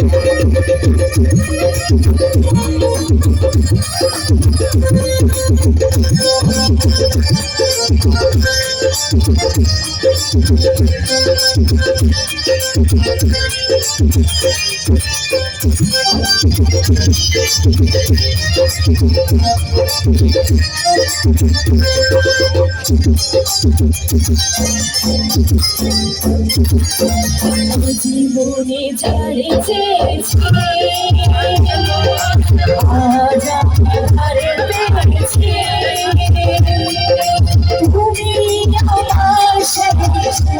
জীবনে ছাড়ে চেয়েছি আজ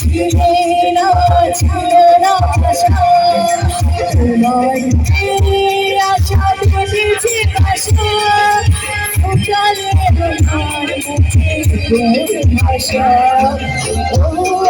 ছিলে না ছিল না আশা তোমার আশা বেঁধেছে আশা সকালে তোমার মুখে ভাষা জীবন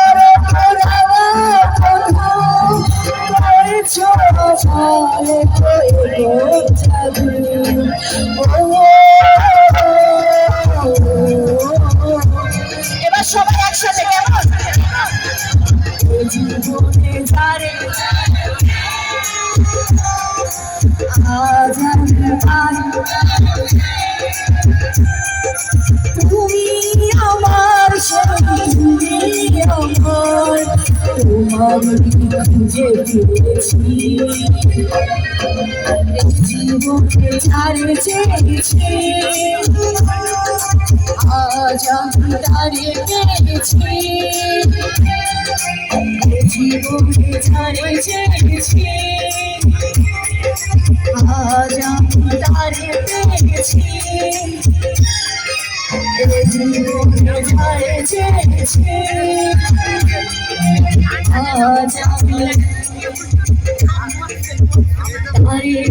এবার সবাই একসাথে কেমন? জীবনে ধারে আজ তুমি আমার সঙ্গে আমার তোমার খুঁজে পেয়েছি জীবনকে ছাড়ে চেয়েছি আজ আমি দাঁড়িয়ে চেয়েছি আজ আমি দাঁড়িয়ে চেয়েছি আজ আমি দাঁড়িয়ে